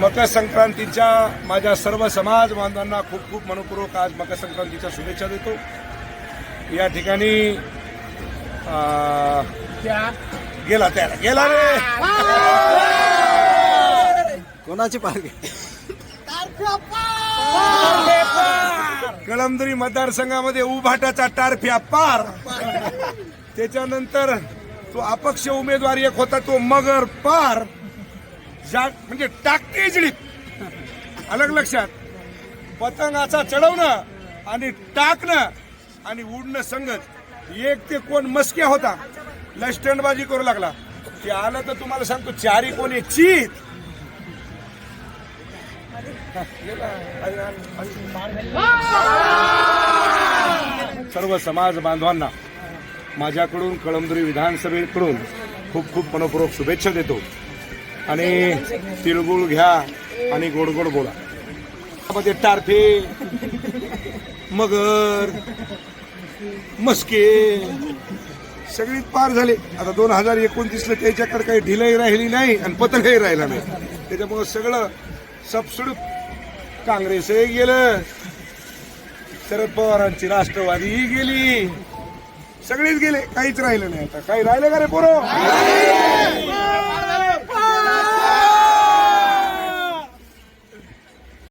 मकर संक्रांतीच्या माझ्या सर्व समाज बांधवांना खूप खूप मनपूर्वक आज मकर संक्रांतीच्या शुभेच्छा देतो. या ठिकाणी अं, गेला त्याला गेला रे! कोणाची पार्टी कळमदरी मतदारसंघामध्ये उभाटाचा टारफ्या पार त्याच्यानंतर तो अपक्ष उमेदवार एक होता तो मगर पार. जा म्हणजे टाकते इजडीत अलग लक्षात. पतंगाचा चढवणं आणि टाकणं आणि उडणं संगत. एक ते कोण मस्क्या होता. लष्टंडबाजी करू लागला. ते आलं तर तुम्हाला सांगतो चारी कोण एक चीत. सर्व समाज बांधवांना माझ्याकडून कळमदुरी विधानसभेकडून खूप खूप मनपूर्वक शुभेच्छा देतो. आणि तिळगुळ घ्या आणि गोड गोड बोला. मध्ये टारफे मगर मस्के सगळी पार झाले. आता दोन हजार एकोणतीसला त्याच्याकडे काही ढिलाई राहिली नाही आणि पतंगही राहिला नाही. त्याच्यामुळं सगळं सबसुड काँग्रेसही गेलं. शरद पवारांची राष्ट्रवादीही गेली. सगळीच गेले. काहीच राहिलं नाही आता. काही राहिलं का रे पोरो?